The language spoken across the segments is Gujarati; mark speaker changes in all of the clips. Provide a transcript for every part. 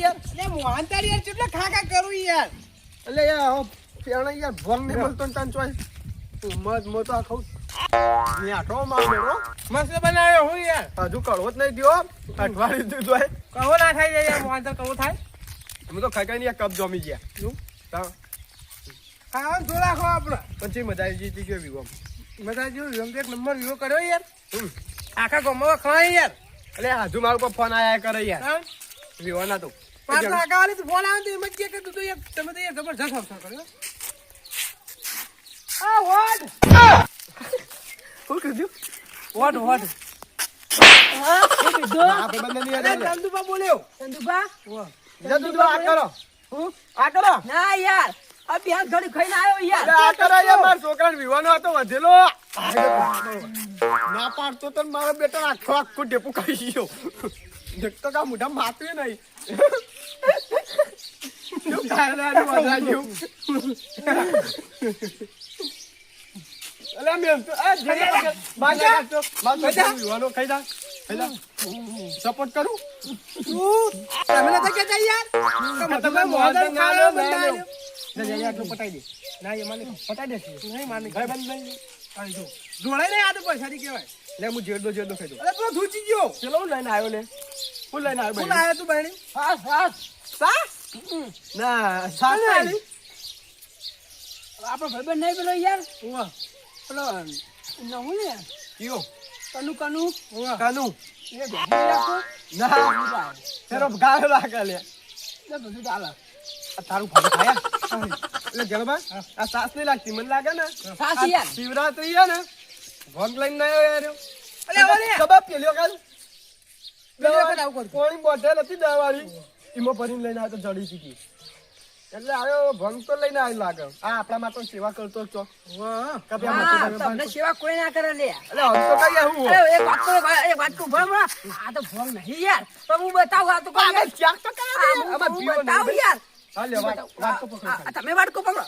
Speaker 1: યાર.
Speaker 2: એટલે મોહન યાર કેટલા ખાખા કરું યાર?
Speaker 1: એટલે યાર આવો પેણે યાર ભંગ ને મળતો ને તને ચોય. મત મો તો આ ખાઉં. મીઠો મેળો
Speaker 2: મસ્ત બનાવ્યો હું યાર.
Speaker 1: હજુ કડવો જ નહીં દ્યો અઠવાડિયું
Speaker 2: કહો ના થાય યાર કહો થાય.
Speaker 1: અમે તો ખાઈ ખાઈને યાર કપ જમી ગયા. શું તા
Speaker 2: ખાવાનું જો રાખો આપણે.
Speaker 1: પછી મજા આવી જતી ગયો વિવો
Speaker 2: મજા વિવો એક નંબર વિવો કર્યો યાર. આખા ગામમાં ખવાય યાર.
Speaker 1: એટલે હજુ મારા ઉપર ફોન આયા કરે યાર.
Speaker 2: હા?
Speaker 1: ના તો
Speaker 2: પાંચ લાખ તો ફોન આવે એમ જ કે તો યાર તમે તો યાર જબરજસ્ત અવસર કર્યો. આ વોટ!
Speaker 1: શું કીધું?
Speaker 2: What what.
Speaker 1: આપણે બંને નહીં
Speaker 2: અરે
Speaker 1: યાર
Speaker 2: ચંદુબા બોલ્યો.
Speaker 3: ચંદુબા
Speaker 1: જતું આ કરો. હું? આ કરો.
Speaker 3: ના યાર. આ ઘડી ખાઈને આવ્યો યાર.
Speaker 1: આ કરો યાર મારા છોકરાને વિવાનો હતો વધેલો. ના પાડતો તો મારો બેટા આખો આખો ટેપું ખાઈ ગયો. દેખતો કા મોઢા માતું નહીં. શું ખાયલાનું મજા જેવું. અલા મેમ તો આ આ બાજા કાઢતો. મારો છોકરો વિવાનો ખાઈ જા ખાઈ જા સપોર્ટ કરું?
Speaker 2: તમે નતા કહેતા યાર.
Speaker 1: તમે
Speaker 2: મોહન
Speaker 1: ના લો, ના જા, જા, જા, તું પટાઈ દે.
Speaker 2: ના એ મને
Speaker 1: પટાઈ દે.
Speaker 2: નહીં માને
Speaker 1: ભાઈ બંધ નહીં.
Speaker 2: આવી જો. જોડાય નહીં આ તો પૈસાની કહેવાય.
Speaker 1: લે હું જેડો જેડો ખાઈ દઉં.
Speaker 2: અરે પેલો ધૂચી ગયો.
Speaker 1: પેલો હું લઈને આવ્યો લે. હું લઈને આવ્યો હું
Speaker 2: આવ્યો તું બહેણી? સા?
Speaker 1: ના સાત આલી
Speaker 3: આપણો ભાઈબંધ નહીં પેલો યાર? પેલો નવું ને?
Speaker 1: કયો?
Speaker 3: કનુ કનુ?
Speaker 2: ઉવા.
Speaker 1: કનુ.
Speaker 3: એ બેઠી રાખો.
Speaker 1: ના તેરો ગાયો લાગે લે.
Speaker 3: એટલે બધું ચાલે
Speaker 1: તારું ખાયા? એટલે જણબા આ સાસ નહીં લાગતી મને લાગે ને?
Speaker 3: સાસ યાર.
Speaker 1: શિવરાત્રી ને? ભોગ લઈને ના આવ્યો યાર
Speaker 2: અલે ઓલે
Speaker 1: કબાબ પેલ્યો કાલ.
Speaker 2: પેલી વખત આવું કરતું.
Speaker 1: કોણી બોટલ હતી દવાળી? ઈમો ભરીને લઈને આવ્યો તો જડી ચૂકી એટલે આવ્યો ભંગ તો લઈને આવી લાગે. આ આપણા તો સેવા કરતો છો
Speaker 3: તમને સેવા કોઈ ના કરે લે.
Speaker 1: એટલે હવે તો કઈ
Speaker 3: હું એક વાત તો એક વાત કહું ભણ. આ તો ભંગ નહીં યાર. તો હું બતાવું આ તો કોઈ.
Speaker 1: ચાક તો કરે
Speaker 3: બતાવું યાર.
Speaker 1: હાલે વાત તો પકડ
Speaker 3: તમે વાટકો પકડો.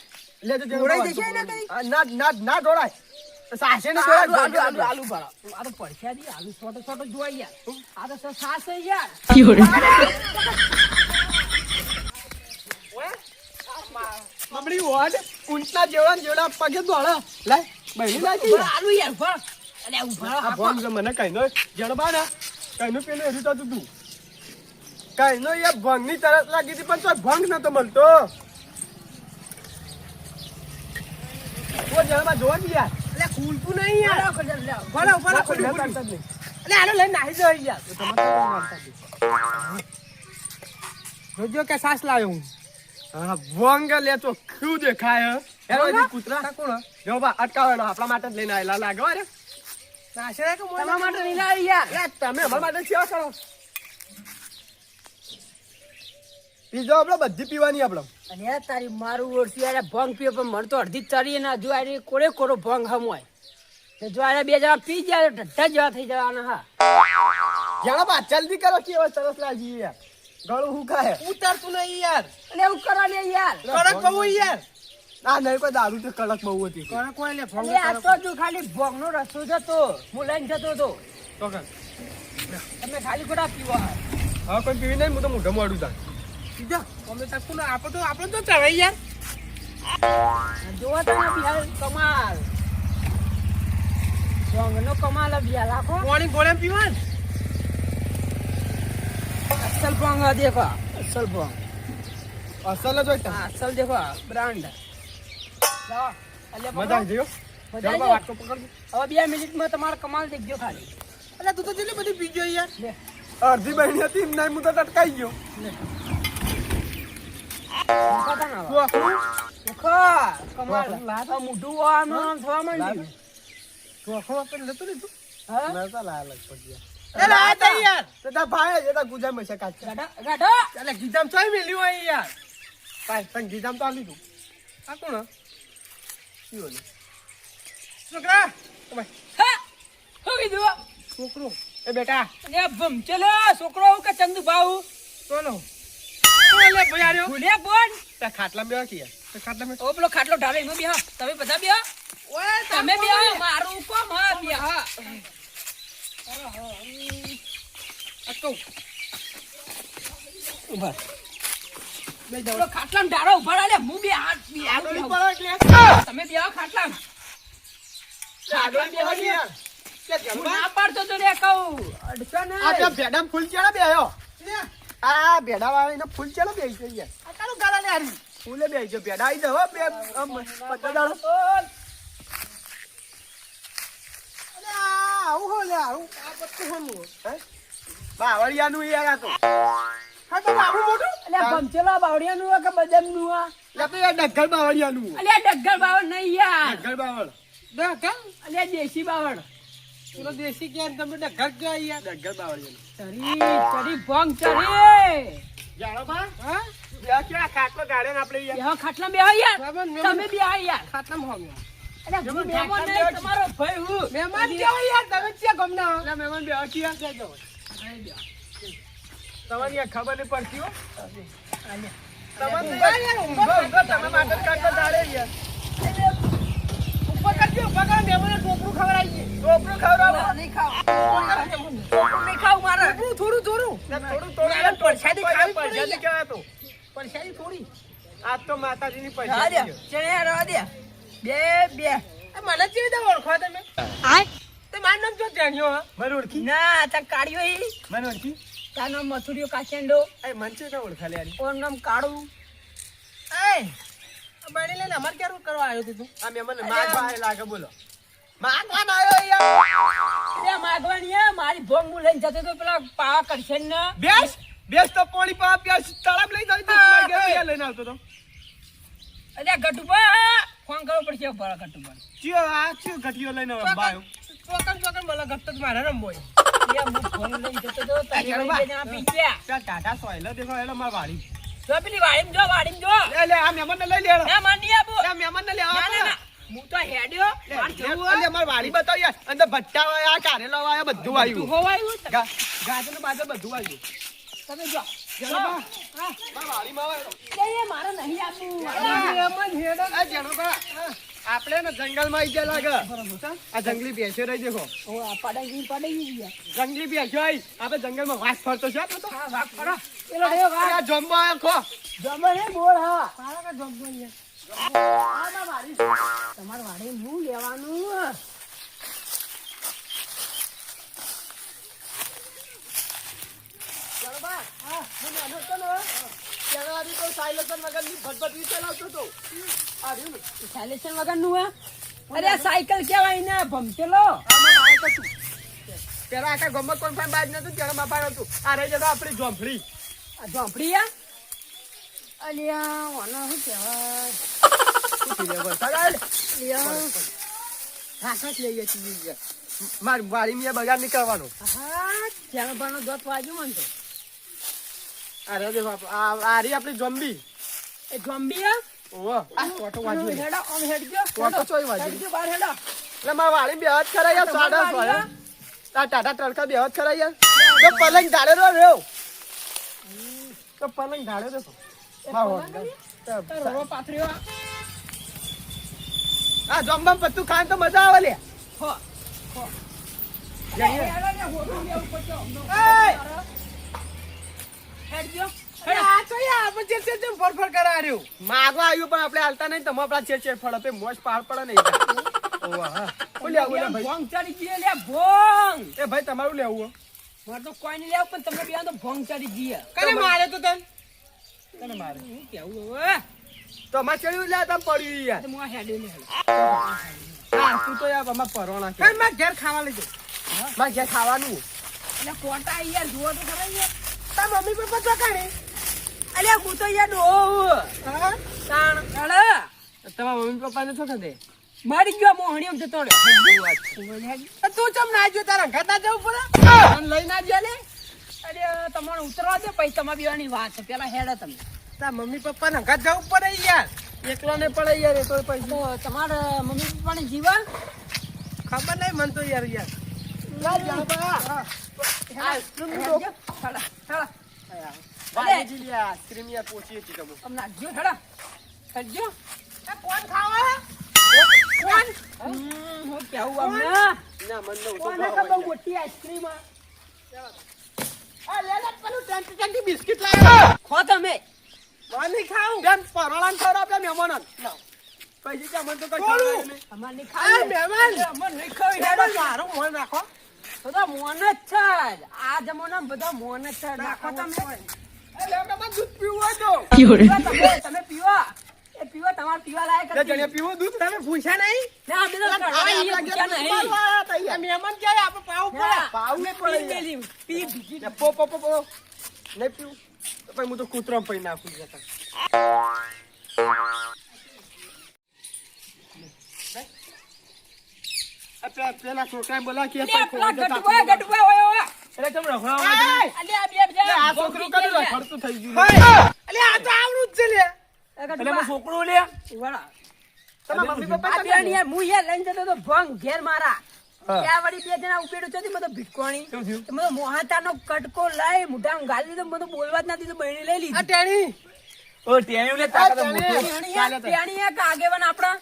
Speaker 1: લે તો
Speaker 3: જોડાઈ જશે ને કઈ?
Speaker 1: ના ના ના ઢોળાય સાસે ને
Speaker 3: આલુ આલુ આલુ આલુ આ તો પડખ્યા દી આલુ છોટો છોટો યાર આ તો સર યાર
Speaker 1: મમડી વોડ ઊંટના જેવા ને પગે દોડા? લે બહેની નાખી
Speaker 3: આલુ યાર ભરો. અલે આવું
Speaker 1: આ
Speaker 3: આ
Speaker 1: ભોંગ મને કઈ નો જડબા ના. કઈ નું પેલું એનું થતું તું. કઈ નો ભંગની ભંગની તરત લાગી હતી પણ તો ભંગ નતો મળતો. ઓ જડબા જોવા જ યાર
Speaker 2: ખુલતું નહીં યાર.
Speaker 3: ભરો, લે.
Speaker 2: ભરો ભરો
Speaker 1: કોઈ
Speaker 2: ખુલ્યું. અલે આનો લઈને નાહી જાઓ યાર
Speaker 1: તો તમારે તો માનતા જ નહીં.
Speaker 2: જોજો કે સાસ લાવ્યો હું.
Speaker 1: હા ભોંગ લે તો દેખાય હે? કૂતરા?
Speaker 2: કોણ
Speaker 1: જો બા અટકાવવાનો આપણા માટે જ લઈને આવેલા. લાગે હો
Speaker 2: નાશે કે મોય
Speaker 3: માટે નહીં લાવી યાર.
Speaker 1: તમે અમારા માટે સેવા કરો. પીજો આપણે બધી પીવાની આપણે
Speaker 3: અને યાર તારી મારું ઓળખી યાર ભંગ પીવો પણ મને તો અડધી ચરી ના જો આરે કોડે કોડો ભંગ હમવાય. તો જો આરે બે જણા પી જાય ઢઢા જેવા થઈ જવાના હા.
Speaker 1: જાણો બા જલ્દી કરો કેવા સરસ લાગી યાર. ગળું હું ખાય?
Speaker 2: ઉતારતું નહીં યાર.
Speaker 3: અને એવું કરો લે યાર.
Speaker 2: કડક બહુ યાર.
Speaker 1: ના નહીં કોઈ દારૂ તો કડક બહુ હતી.
Speaker 2: કડક હોય લે
Speaker 3: ભંગ આ તો જો ખાલી ભંગ નો રસ્તો જતો હું લઈને જતો
Speaker 1: તો. તો
Speaker 3: તમે ખાલી ખોટા પીવા.
Speaker 1: હા કોઈ પીવી નહીં હું તો મોઢા મોડું તા
Speaker 2: સીધા અમે તક કોણ આપણે તો આપણે તો ચવાઈ યાર.
Speaker 3: જોવા તો બિહાર કમાલ. ભંગ કમાલ બિહાર લાખો
Speaker 2: પાણી ગોળે પીવા
Speaker 3: અસલ ભંગ દેખો. અસલ ભંગ.
Speaker 1: અસલ જ હોય
Speaker 3: અસલ દેખો. બ્રાન્ડ.
Speaker 1: મજા આવી ગયો.
Speaker 3: હવે બે મિનિટમાં તમારો કમાલ દેખજો ખાલી.
Speaker 2: એટલે તું તો જેટલી બધી પી ગયો યાર.
Speaker 1: અડધી બહેની હતી એમના હું તો ટટકાઈ ગયો. શું?
Speaker 2: છોકરા.
Speaker 3: હું કીધું
Speaker 2: છોકરો
Speaker 1: એ બેટા.
Speaker 3: ને ભમ ચલો છોકરો કે ચંદુ ભાવ
Speaker 2: કોનો? લે ભાઈ આર્યો
Speaker 3: ભૂલે બોન.
Speaker 1: તે ખાટલા બેવા કે યાર. તે ખાટલા બેઠો
Speaker 3: ઓ પેલો ખાટલો ઢાલે એમાં બેહો. તમે બધા બેહો.
Speaker 2: ઓય
Speaker 3: તમે બેહો. મારું કોમ હા બેહો.
Speaker 2: આ કહું
Speaker 3: ઊભા
Speaker 2: લઈ
Speaker 3: પેલો
Speaker 2: ખાટલા
Speaker 3: ખાટલામાં ડાળો ઊભા રહે, હું બે હાથ બે બેહું.
Speaker 1: એટલે.
Speaker 3: તમે બે આવો ખાટલા
Speaker 1: આગળ બેહો ને યાર.
Speaker 3: ના પાડતો તો રે કહું. અડશો નહીં.
Speaker 1: આ ભેડામાં ફૂલ ચેડો બેહ્યો આ ભેડા વાળા ફૂલ ચાલો બે છે યાર. આ ને હારી. ફૂલે બે છે ભેડા આવી જાવ બે
Speaker 3: બોલ.
Speaker 1: આ આવું હો લે આવું. આ પત્તું હોનું હે? બાવળિયાનું યાર આ તો. હા તો આવું મોટું?
Speaker 3: અલ્યા ભમચેલા બાવળિયાનું કે બદામનું આ?
Speaker 1: લે તો યાર બાવળિયાનું
Speaker 3: અલ્યા ડગર બાવળ નહીં યાર.
Speaker 1: ડગ્ગર બાવળ.
Speaker 2: ના કેમ
Speaker 3: દેશી બાવળ.
Speaker 2: પેલો દેશી કે તમે તો ઘર ગયા યાર
Speaker 1: ડગ્ગર
Speaker 3: ચરી ચરી ભંગ ચરી!
Speaker 1: જાણો બા
Speaker 2: હા?
Speaker 1: બે કેવા ખાટલો ગાળે ને આપણે યાર
Speaker 3: ખાટલા બેહો યાર.
Speaker 2: મહેમાન.
Speaker 3: તમે યાર. તમારો ભાઈ હું.
Speaker 2: કેવો યાર? તમે ક્યાં ગમના હો?
Speaker 1: મહેમાન બે કિયા કે જો તમારી ખબર નહીં પડતી હો. ઊંઘો ઊંઘો તમે માટે કાઢો દાડે યાર. મહેમાને ટોપરું ખવડાવીએ. ટોપરું ખવડાવો.
Speaker 3: નહીં ખાવ. નહીં. ખાવ મારે.
Speaker 2: થોડું થોડું.
Speaker 1: થોડું થોડું.
Speaker 3: પરસાદી ખાવી
Speaker 1: પરસાદી કહેવાય તો.
Speaker 3: પરસાદી થોડી.
Speaker 1: આજ તો માતાજીની. પરસાદી
Speaker 3: ચણે દે. બે બે.
Speaker 2: મને કેવી રીતે ઓળખો તમે? તે મારું નામ જો જાણ્યો હા?
Speaker 1: મને ઓળખી.
Speaker 3: ના તાર કાળિયો ઈ.
Speaker 1: મને ઓળખી.
Speaker 3: તાર નામ મથુરિયો કાચેન્ડો
Speaker 1: એ મન ઓળખા લે
Speaker 3: કોણ નામ કાળું.
Speaker 2: એ આ બાળી લઈને અમારે ક્યારે કરવા આવ્યો તું
Speaker 1: આ મને માગવા આય લાગે બોલો. માગવા ના આવ્યો
Speaker 3: અરે માગવાની હે, મારી ભોગ હું લઈને જતો તો પેલા પાવા કરશે ને.
Speaker 1: બેસ બેસ તો પોણી પા પ્યાસ તળાવ લઈ જાય તો યાર લઈને આવતો તો.
Speaker 3: અરે ગટુબા ફોન કરવો પડશે ભરા ગટુબા
Speaker 1: ચિયો આ ચિયો ઘટીયો લઈને બાયો.
Speaker 2: ચોકન ચોકન બોલો ગપ્ત જ મારે રમવો
Speaker 3: એ હું ફોન લઈને જતો તો તારી. બેન આ પી ગયા.
Speaker 1: ત્યાં ટાટા સોયલો દેખો એલો માર વાડી.
Speaker 3: જો પેલી વાડીમાં જો વાડીમાં જો.
Speaker 1: લે લે આ મહેમાન ને લઈ લે
Speaker 3: ના માર નહીં આપું.
Speaker 1: મહેમાન ને
Speaker 3: ના. હું તો હેડ્યો. માર જવું
Speaker 1: અલે માર વાડી બતાવ યાર અંદર ભટ્ટા વાયા કારેલા વાયા બધું આવ્યું.
Speaker 3: છે?
Speaker 1: ગા ગાજર બાજર બધું આવ્યું.
Speaker 3: તમે જો. હા.
Speaker 1: આવે આ લાગે. આ જંગલી ભેંસો રહી દેખો
Speaker 3: આ
Speaker 1: જંગલી ભેંસો આવી જંગલ જંગલમાં વાસ ફરતો છે
Speaker 3: હા
Speaker 1: આ જમવા ખો.
Speaker 3: બોલ હા. તમારે વાડી હું લેવાનું સાયલેશન વગરનું અરે સાયકલ કેવાય ને?
Speaker 1: હતું પેલા આખા ગામમાં કોઈ પણ બાજ નતું ત્યારે બાપા હતું. આ રહી જતો આપણી ઝોંપડી.
Speaker 3: આ ઝોંપડી આ? અલ્યા ઓનો શું કહેવાય
Speaker 1: માર વાડી મેં બગાડ નહીં કરવાનો
Speaker 3: હા ચાલો ભાનો દોત વાજુ મન તો
Speaker 1: અરે આપ- આ રહી આપણી ઝોંબી
Speaker 3: એ આ
Speaker 1: ઓહો આ વાંચી લે.
Speaker 3: હેડો આમ હેડજો
Speaker 1: વાંકો ચોય વાંચી.
Speaker 3: હેડજો બહાર હેડો
Speaker 1: એટલે માર વાડી બે હાથ ખરા યાર સાડા સોય. આ ટાટા તડકા બે હાથ ખરા યાર તો પલંગ ધાડે રહ્યો તો પલંગ ધાડે રહ્યો
Speaker 3: આ.
Speaker 1: જમવા પત્તું ખાન તો મજા આવે લે.
Speaker 3: હો હો.
Speaker 1: માગવા આવ્યું પણ આપણે હાલતા નહીં તમે આપડા છે છે ફળ મોજ પાર પડે નહીં તમારું લેવું
Speaker 3: મારે તો કોઈ નહીં લેવું પણ તમે બે તો ભોંગ ચડી જઈએ
Speaker 2: મારે તો તને
Speaker 1: તને મારે.
Speaker 3: હું કેવું હવે?
Speaker 1: તો અમારે ચડ્યું લે તમે પડ્યું યાર.
Speaker 3: હું હેડે લે
Speaker 1: હા તું તો યાર અમાર
Speaker 2: માર ઘેર ખાવા લઈ જાઓ
Speaker 1: મારે ઘેર ખાવાનું.
Speaker 3: એટલે કોટા યાર જુઓ તો ખરા યાર
Speaker 2: તાર મમ્મી પપ્પા તો
Speaker 3: અલ્યા હું તો યાર ડો
Speaker 2: હા.
Speaker 3: તાણ. અરે
Speaker 1: તમારા મમ્મી પપ્પાને શું ખદે
Speaker 3: મારી ગયો મોહણી આમ જતો
Speaker 2: તું ચમ ના જો તારા ઘર ના જવું પડે?
Speaker 3: લઈ ના જ્યા અરે તમારે ઉતરવા દે પછી તમારી બેવાની વાત છે. પેલા હેડે તમે.
Speaker 2: તાર મમ્મી પપ્પા ના ઘર જવું પડે યાર.
Speaker 1: એકલા ને પડે યાર એ તો
Speaker 3: તો તમારા મમ્મી પપ્પાને જીવા
Speaker 2: ખબર નહીં મન તો યાર યાર.
Speaker 1: આઈસ્ક્રીમ આ લે લે પેલું ટેન્ટી ટેન્ટી બિસ્કિટ લાવ્યો
Speaker 3: ખો તમે
Speaker 2: માર ખાવ.
Speaker 1: બેન પરોળાને ખવડાવો આપણે મહેમાનોને. લાવો. પછી કે અમને તો કઈ. ખવડાવે નહીં.
Speaker 3: અમારે નહીં
Speaker 2: એ
Speaker 3: ખાવું.
Speaker 2: મહેમાન.
Speaker 3: અમારે નહીં ખાવું.
Speaker 2: મહેમાન, મારું મોં નાખો.
Speaker 3: બધા મોન જ છે આ જમાનામાં બધા મોન જ છે રાખો તમે
Speaker 1: એ લે, તમારે દૂધ પીવું હોય તો.
Speaker 3: તમે તમે પીવા પીવા તમારે પીવા લાયક
Speaker 1: લે,
Speaker 3: હતી.
Speaker 1: જણીએ દૂધ?
Speaker 2: તમે પૂછ્યા નહીં?
Speaker 3: ના, અમે તો
Speaker 1: આ
Speaker 3: કરવા
Speaker 1: આપણા
Speaker 3: અહીંયા
Speaker 1: ઘેર
Speaker 3: પૂછ્યા નહીં.
Speaker 1: પાડવા આયા તા
Speaker 2: આ
Speaker 1: યાર.
Speaker 2: મહેમાન ક્યારે આપણે પાવું પડે?
Speaker 3: ના,
Speaker 1: પાવું પડે
Speaker 3: પી
Speaker 1: યાર.
Speaker 3: ગયેલી. પી બીજી
Speaker 1: લે, પો, પો, પો, પો. નહીં પીવું? તો પછી હું તો કૂતરામાં પડી નાખું જતા. પેલા- છોકરા બોલા કે
Speaker 3: ગટુઆ, ગટુઆ.
Speaker 4: એટલે રખડાવો
Speaker 3: અલે, આ બે
Speaker 1: આ છોકરું રખડતું થઈ ગયું
Speaker 2: હોય. આ તો આવડું જ છે લે.
Speaker 4: એટલે
Speaker 3: ગટુઆ,
Speaker 4: લે
Speaker 3: ઊભા
Speaker 1: તમારા મમ્મી પપ્પા
Speaker 3: આ યાર, હું યાર લઈને જતો તો ભંગ ઘેર મારા ત્યાં વળી બે જણા ઉપેડ્યો છે મને ભીટકોણી
Speaker 4: કેમ થયું?
Speaker 3: તો મને મોહાતાનો કટકો લઈ મોઢામાં ગાલી દીધો મને બોલવા જ ના દીધું બહેણી લઈ લીધી
Speaker 2: ટેણી.
Speaker 4: ઓ ટેણીઓ લે તાકાત
Speaker 1: આ ટેણી.
Speaker 4: મોટું.
Speaker 3: યાર, પેણી યાર કે આગેવાન આપણા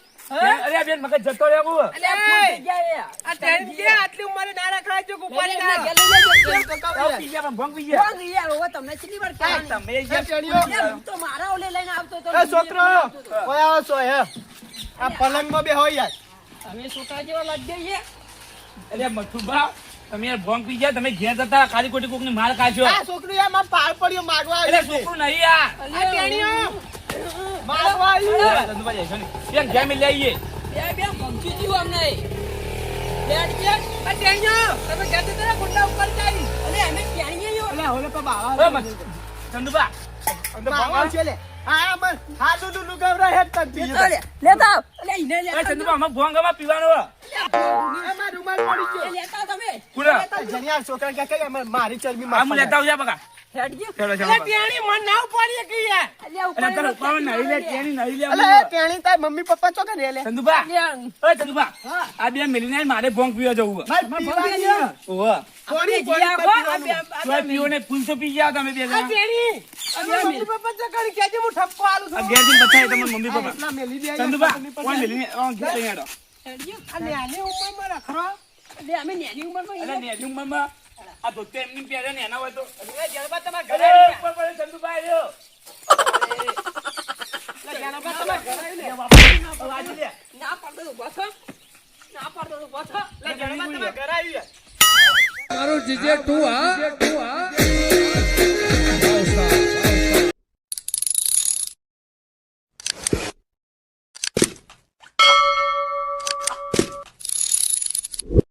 Speaker 4: અરે બેન મગજ જતો રહ્યો બહુ.
Speaker 3: આ ફૂલ થઈ ગયા એ.
Speaker 2: આ ટેણી કે આટલી ઉંમરે ના રખડાય છે, ઉપાડી
Speaker 3: લઈ લે,
Speaker 2: ના.
Speaker 3: ઘેર લઈ લેજો.
Speaker 1: એમ તો કહું
Speaker 4: પી ગયા ભંગ પી ગયા.
Speaker 3: ભંગ યાર, હવે તમને કેટલી વાર કહેવાની?
Speaker 4: તમે યાર
Speaker 1: ટેણીઓ.
Speaker 3: યાર, હું તો મારા
Speaker 1: એ છોકરો કોઈ આવો છો હે આ પલંગમાં બે હોય યાર.
Speaker 3: અમે છોકરા જેવા લાગી જઈએ
Speaker 4: અરે મથુભા તમે યાર ભંગ પી ગયા તમે ઘેર જતા ખાલી ખોટી કોકની માર ખાશો.
Speaker 1: આ છોકરું યારમાં પાર પડ્યો માગવા
Speaker 4: એટલે. છોકરું નહીં આ
Speaker 3: આ ટેણીઓ
Speaker 1: માગવા આવ્યું
Speaker 4: અરે ચંદુભા જઈશો ને. બેન ઘેર મિલ આવીએ.
Speaker 3: બે બે ભંગી જીવ અમને. બેટ કે
Speaker 2: આ ટેણીઓ, તમે ઘેર જતા ગુંડા ઉપર જાય.
Speaker 3: અલે અમે ટેણીઓ
Speaker 1: અલે હવે તો બાવા.
Speaker 4: ઓ મત- ચંદુભા અંદર ભંગ
Speaker 1: બાવા છે લે. હા મન હાલું લુલું ગવરા હેડ તક બીજું
Speaker 3: લેતા. અલે
Speaker 4: આમાં પીવાનો
Speaker 1: એમાં રૂમાલ પડી ગયો
Speaker 3: લેતા તમે
Speaker 1: જણિયા છોકરા કે કઈ મારી ચરબી
Speaker 4: આ હું લેતા આવજા બકા
Speaker 1: મમ્મી પપ્પા ચોકે રે લે?
Speaker 4: ચંદુભા ઓય ચંદુભા આ બે મિલીને મારે ભોંગ પીવા જવું ઓહો.
Speaker 1: કોની
Speaker 3: આપણે
Speaker 1: કોની
Speaker 3: જીયા
Speaker 1: પર
Speaker 3: હો, આ બે-
Speaker 1: પીવાનું?
Speaker 3: આ
Speaker 4: તોય
Speaker 3: બે
Speaker 4: પીવો ને ફૂલ તો પી ગયા તમે બે જણા.
Speaker 2: મમ્મી પપ્પા ચકડી કહેજે, હું ઠપકો આલું છું.
Speaker 4: ઘેર જઈને બતાય તમને મમ્મી પપ્પા.
Speaker 1: મેલી દે
Speaker 4: ચંદુભા કોણ ઘેર.
Speaker 3: અમે નેની ઉંમરમાં
Speaker 4: અરે નેની ઉંમરમાં આ ધોતે એમની પહેરે ને એના હોય તો
Speaker 3: જલબા તમારા ઘરે
Speaker 4: ઉપર પડે ચંદુભા આવ્યો
Speaker 3: જલબા તમારા ઘરે લે.
Speaker 4: હવે લે.
Speaker 3: ના પાડતો તો બસ ના પાડતો
Speaker 1: લે તમારા ઘરે આવી.
Speaker 2: જીજે હા